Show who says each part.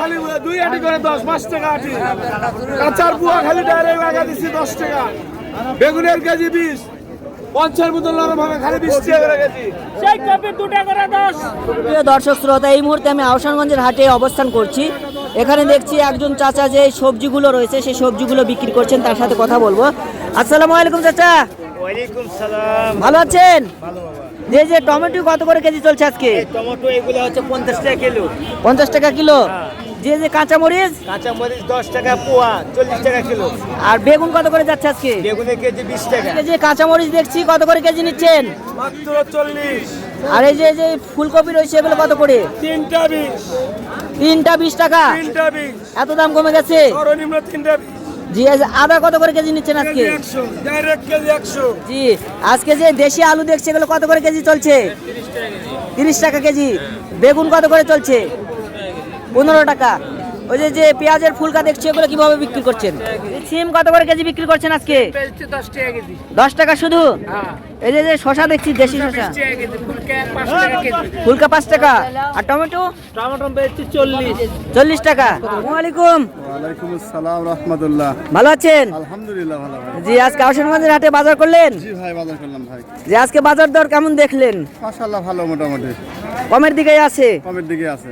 Speaker 1: খালি দুই আটি করে দশ পাঁচ টাকা আটি। কাঁচার বুয়া খালি ডাইরেক্ট লাগা দিচ্ছি দশ টাকা। বেগুনের কেজি বিশ
Speaker 2: দর্শক শ্রোতা এই মুহূর্তে আমি আহসানগঞ্জের হাটে অবস্থান করছি। এখানে দেখছি একজন চাচা যে সবজিগুলো রয়েছে সেই সবজিগুলো বিক্রি করছেন তার সাথে কথা বলব। আসসালামু আলাইকুম চাচা। ভালো আছেন?
Speaker 3: ভালো
Speaker 2: যে যে টমেটো কত করে কেজি চলছে আজকে?
Speaker 3: টমেটো এগুলো হচ্ছে পঞ্চাশ টাকা কিলো।
Speaker 2: পঞ্চাশ টাকা কিলো? যে যে কাঁচা মরিচ
Speaker 3: কাঁচা মরিচ দশ টাকা পোয়া চল্লিশ টাকা কিলো।
Speaker 2: আর বেগুন কত করে যাচ্ছে আজকে?
Speaker 3: বেগুনের কেজি বিশ টাকা।
Speaker 2: এই যে কাঁচা মরিচ দেখছি কত করে কেজি নিচ্ছেন?
Speaker 1: মাত্র চল্লিশ।
Speaker 2: আর এই যে যে ফুলকপি রয়েছে এগুলো কত করে?
Speaker 1: তিনটা বিশ।
Speaker 2: তিনটা বিশ টাকা।
Speaker 1: তিনটা বিশ।
Speaker 2: এত দাম কমে গেছে?
Speaker 1: সর্বনিম্ন তিনটা বিশ।
Speaker 2: জি এই আদা কত করে কেজি নিচ্ছেন আজকে? জি আজকে যে দেশি আলু দেখছে এগুলো কত করে কেজি চলছে? তিরিশ টাকা কেজি। বেগুন কত করে চলছে? পনেরো টাকা। ওই যে যে পেঁয়াজের ফুলকা দেখছি এগুলো কীভাবে বিক্রি করছেন? সিম কত করে কেজি বিক্রি করছেন আজকে?
Speaker 4: দশ টাকা কেজি।
Speaker 2: দশ টাকা শুধু?
Speaker 4: হ্যাঁ।
Speaker 2: এই যে যে শশা দেখছি দেশি শশা।
Speaker 4: টাকা কেজি ফুলকে পাঁচ টাকা কেজি।
Speaker 2: ফুলকা পাঁচ টাকা। আর টমেটো?
Speaker 4: টমেটো বেচছি চল্লিশ।
Speaker 2: চল্লিশ টাকা।
Speaker 5: ওয়ালাইকুম আসসালাম রহমতুল্লাহ।
Speaker 2: ভালো আছেন?
Speaker 5: আলহামদুলিল্লাহ ভালো
Speaker 2: জি আজকে হাটে বাজার করলেন?
Speaker 5: জি ভাই বাজার করলাম ভাই।
Speaker 2: যে আজকে বাজার দর কেমন দেখলেন?
Speaker 5: ভালো মোটামুটি।
Speaker 2: কমের দিকেই আছে।
Speaker 5: কমের দিকে আছে।